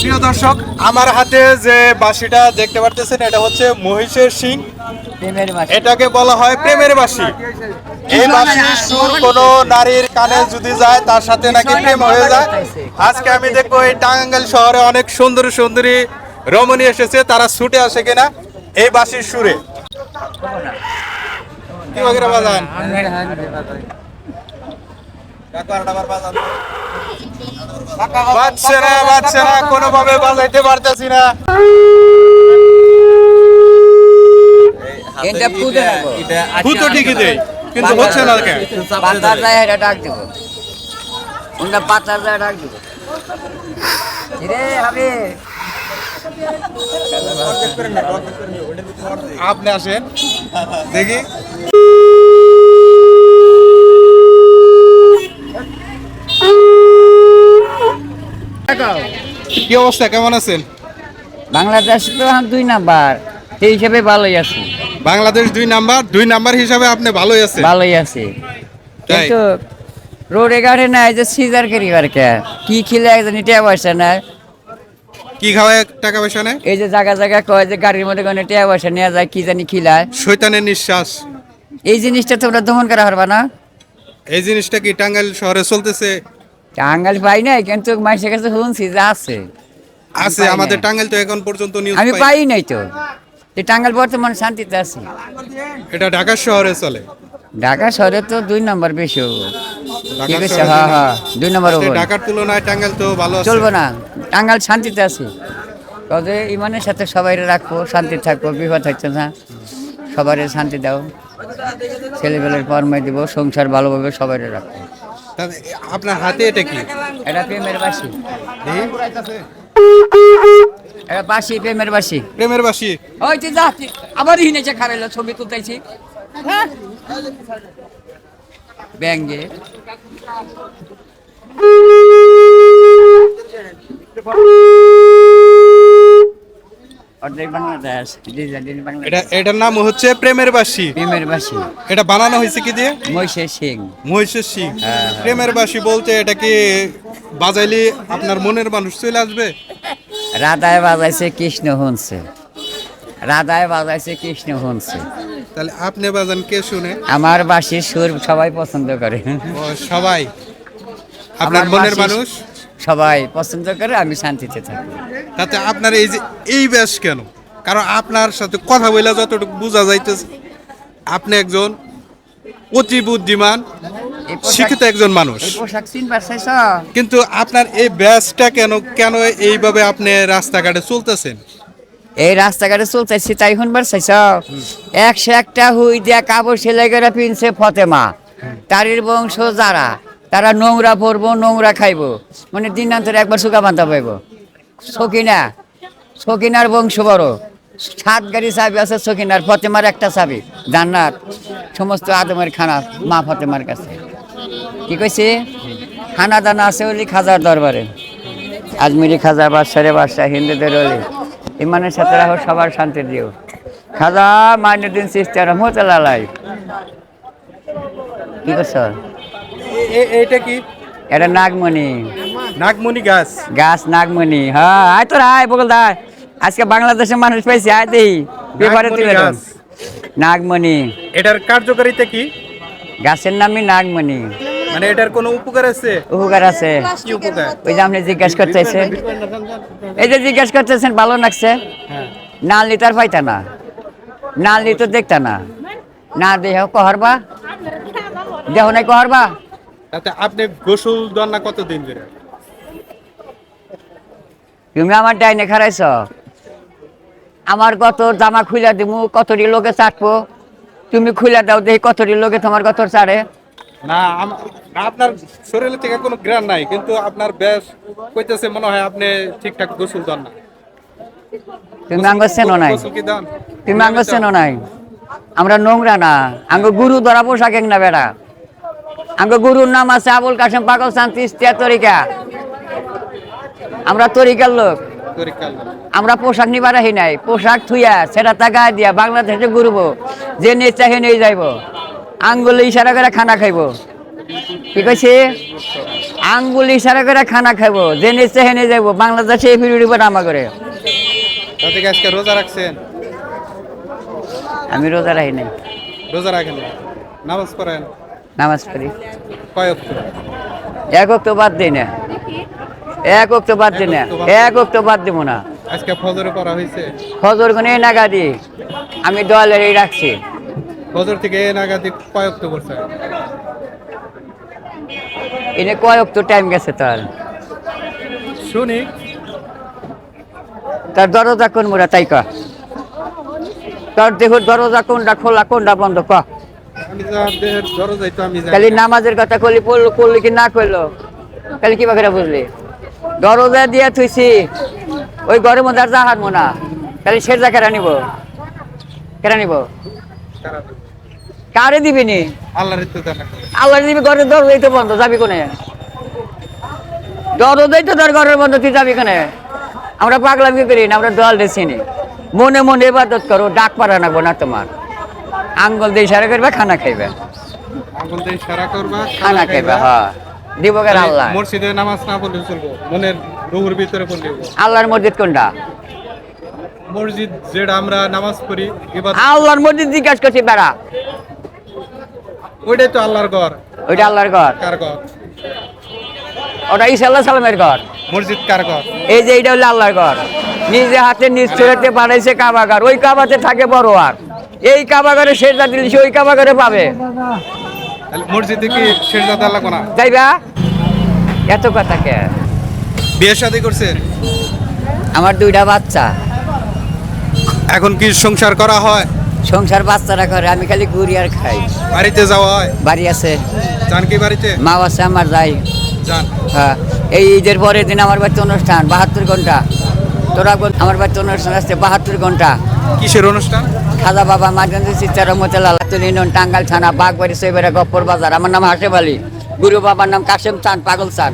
প্রিয় দর্শক আমার হাতে যে বাঁশিটা দেখতে পারতেছেন এটা হচ্ছে মহিষের সিং এটাকে বলা হয় প্রেমের বাঁশি। এই বাঁশির সুর কোনো নারীর কানে যদি যায় তার সাথে নাকি প্রেম হয়ে যায়। আজকে আমি দেখব এই টাঙ্গাইল শহরে অনেক সুন্দরী সুন্দরী রমণী এসেছে তারা ছুটে আসে কিনা এই বাঁশির সুরে। কি বাগেরা বাজান। বাজছে না কোনোভাবে বাজাইতে পারতেছি না। এটা ঠিকই দেয় কিন্তু হচ্ছে না কেন? যায় এটা ডাক দেব। ওটা পাতার যায় ডাক দেব। রে হবে। আপনি আসেন দেখি। কি অবস্থা? কেমন আছেন? বাংলাদেশ তো দুই নাম্বার। সেই হিসেবে ভালোই আছি। বাংলাদেশ দুই নাম্বার দুই নাম্বার হিসাবে আপনি ভালোই আছেন। ভালোই আছি? কিন্তু রোডে গাড়ি না এই যে সিজার করিবার কে। কি খিলে একজন টিয়া পয়সা না কি খাওয়ায় টাকা পয়সা নেই এই যে জায়গা জায়গা কয় যে গাড়ির মধ্যে কোনো টিয়া পয়সা নেওয়া যায় কি জানি খিলায়। শৈতানের নিঃশ্বাস। এই জিনিসটা তোমরা দমন করা পারবা না? এই জিনিসটা কি টাঙ্গাইল শহরে চলতেছে? টাঙ্গাল পাই নাই কিন্তু মানুষের কাছে শুনছি যে আছে। আছে আমাদের নাই। টাঙ্গাইল তো এখন পর্যন্ত নিউজ আমি পাই। নাই তো। এই টাঙ্গাল বর্তমান শান্তিতে আছে। এটা ঢাকা শহরে চলে। ঢাকা শহরে তো দুই নম্বর বেশি হব ঢাকা শহরে হ্যাঁ দুই হ্যাঁ দুই নম্বর হব ঢাকার তুলনায় টাঙ্গাইল তো ভালো আছে। চলবো না। টাঙ্গাল শান্তিতে আছি। তবে ইমানের সাথে সবাই রাখব শান্তি থাকব বিপদ হচ্ছে না। সবাই শান্তি দাও। ছেলেবেলের ফরমাই দিব সংসার ভালোভাবে সবাই রাখব। আপনার হাতে এটা কি? এটা প্রেমের বাসি। এটা বাসি প্রেমের বাসি। প্রেমের বাসি? ওই তুই যা তুই আবার হিনেছে খারাইলো ছবি তুলতেছি। হ্যাঁ। ব্যাঙ্গে। অর্ধেক বাংলাদেশ ডিজাইন বাংলাদেশ। এটা এটার নাম হচ্ছে প্রেমের বাসি প্রেমের বাসি এটা বানানো হয়েছে কি দিয়ে? মহিষের সিং মহিষের সিং হ্যাঁ, প্রেমের বাসি বলতে এটা কি বাজাইলে আপনার মনের মানুষ চলে আসবে? রাধায় বাজাইছে কৃষ্ণ হনছে। রাধায় বাজাইছে কৃষ্ণ হনছে। তাহলে আপনি বাজান কে শুনে? আমার বাসির সুর সবাই পছন্দ করে। ও সবাই। আপনার মনের মানুষ? সবাই পছন্দ করে আমি শান্তিতে থাকি। তাতে আপনার এই যে এই ব্যাস কেন? কারণ আপনার সাথে কথা বলে যতটুকু বোঝা যাইতেছে আপনি একজন অতি বুদ্ধিমান শিক্ষিত একজন মানুষ। কিন্তু আপনার এই ব্যাসটা কেন কেন এইভাবে আপনি রাস্তাঘাটে চলতেছেন? এই রাস্তাঘাটে চলতেছি তাই শুনবার চাইছ? একশো একটা হুই দিয়া কাপড় সেলাই করে পিনছে ফতেমা। তারির বংশ যারা তারা নোংরা পরবো নোংরা খাইবো। মানে দিনান্তরে একবার সুকা বান্ধা পাইব। সকিনা, সকিনার বংশ বড়। সাত গাড়ি চাবি আছে সকিনার, ফতেমার একটা চাবি, জান্নাত। সমস্ত আদমের খানা, মা ফতেমার কাছে। কি কইছে? খানা দানা আছে ওলি খাজার দরবারে। আজমিরি খাজা, বাদশারে বাদশাহ, হিন্দুদের ওলি। ইমানের সাথে রাখো সবার শান্তি দিও। খাজা মাইনুদ্দিন সিস্টার রহমতুল্লাহ কি করছ এইটা কি? এটা নাগমণি। নাগমণি গাছ। গাছ নাগমণি। হ্যাঁ আয় তো আয় বগল দা। আজকে বাংলাদেশের মানুষ পাইছে আয় দেই পেপারে নাগমণি তুলে দাও। নাগমণি। এটার কার্যকারিতা কি? গাছের নামই নাগমণি। মানে এটার কোনো উপকার আছে? উপকার আছে। কি উপকার? ওই যে আপনি জিজ্ঞাসা করতেছেন। এই যে জিজ্ঞাসা করতেছেন ভালো লাগছে? হ্যাঁ। না লিটার পাইতা না। না লি তো দেখতা না। না দেহ কহরবা? দেহ নাই কহরবা? তাতে আপনি গোসল দেন না কতদিন ধরে? তুমি আমার ডাইনে খারাইছ আমার কত জামা খুলে দিমু কতটি লোকে চাটবো? তুমি খুলে দাও দেখি কতটি লোকে তোমার কত চাড়ে। না আপনার শরীরে থেকে কোনো গ্রান নাই কিন্তু আপনার বেশ কইতেছে মনে হয় আপনি ঠিকঠাক গোসল দেন না। তুমি আঙ্গ চেনো নাই। তুমি আঙ্গ চেনো নাই। আমরা নোংরা না। আঙ্গ গুরু ধরা পোশাক এক না বেড়া। আঙ্গ গুরুর নাম আছে আবুল কাসেম পাগল শান্তি ইস্তিয়া তরিকা। আমরা তরিকার লোক। আমরা পোশাক নিবার আহি নাই। পোশাক থুইয়া সেটা তা গায়ে দিয়া বাংলাদেশে ঘুরব। যে নেচা হে নেই যাইব। আঙ্গুলে ইশারা করে খানা খাইব। কি কইছে? আঙ্গুল ইশারা করে খানা খাব জেনে চেহেনে যাব বাংলাদেশে এই ফিরুড়ি আমা করে। রোজা রাখছেন? আমি রোজা রাখি নাই। রোজা রাখেন নামাজ পড়েন? নামাজ পড়ি। এক অক্টো বাদ দিই না এক অক্টো বাদ দিই না এক অক্টো বাদ দিব না। আজকে ফজরে করা হয়েছে? ফজর কোনে নাগাদি আমি দলের এই রাখছি। ফজর থেকে নাগাদি কয় অক্ট করছে এনে কয় অক্টো টাইম গেছে তার? শুনি। তার দরজা কোন মোরা তাই ক তোর দেহ দরজা কোনটা খোলা কোনটা বন্ধ ক খালি নামাজের কথা কলি পড়ল করলি কি না করল? খালি কি বাকিরা বুঝলি? দরজা দিয়া থুইছি ওই ঘরের মধ্যে আর মোনা খালি সেজা কেরা নিব কেরা নিব কারে দিবি নি? আল্লাহ দিবি ঘরের দরজাই তো বন্ধ যাবি কোনে? দরজাই তো তোর ঘরের বন্ধ তুই যাবি কোনে? আমরা পাগলামি করি না আমরা দল চিনি মনে মনে ইবাদত করো ডাক পারা না তোমার। আঙ্গুল দিয়ে ইশারা করবে খানা খাইবে। আঙ্গুল দিয়ে ইশারা করবা খানা খাইবে। হ্যাঁ। দিব কেন আল্লাহ? মসজিদে নামাজ না পড়লে চলবো মনের রুহুর ভিতরে পড়লে আল্লাহর মসজিদ কোনটা? মসজিদ যেটা আমরা নামাজ পড়ি আল্লাহর মসজিদ জিজ্ঞাসা করছি বেড়া। ওইটাই তো আল্লাহর ঘর। ওইটা আল্লাহর ঘর? কার ঘর? ওটা ঈসা আল্লাহ সালামের ঘর। মসজিদ কার ঘর? এই যে এইটা হলো আল্লাহর ঘর। নিজে হাতে নিজ ছুড়েতে বানাইছে কাবাগার ওই কাবাতে থাকে বড় আর। এই কাবাগারে শেষদা দিলে ওই কাবাগারে পাবে। মসজিদে কি শেষদাত আল্লাহ কোনা? যাইবা? এত কথা কে? বিয়ে শাদী করছেন আমার দুইটা বাচ্চা। এখন কি সংসার করা হয়? সংসার বাচ্চারা করে আমি খালি ঘুরি আর খাই। বাড়িতে যাওয়া হয়? বাড়ি আছে। যান কি বাড়িতে? মা আছে আমার যাই। যান। হ্যাঁ এই ঈদের পরের দিন আমার বাড়িতে অনুষ্ঠান বাহাত্তর ঘণ্টা। তোরা আমার বাড়িতে অনুষ্ঠান আসছে বাহাত্তর ঘণ্টা। কিসের অনুষ্ঠান? খাজা বাবা মাঝগঞ্জ সিস্টার রহমতুল্লাহ তুলিনন টাঙ্গাল থানা বাগবাড়ি সৈবেরা গপ্পর বাজার। আমার নাম হাসেম আলী। গুরু বাবার নাম কাশেম চান পাগল চান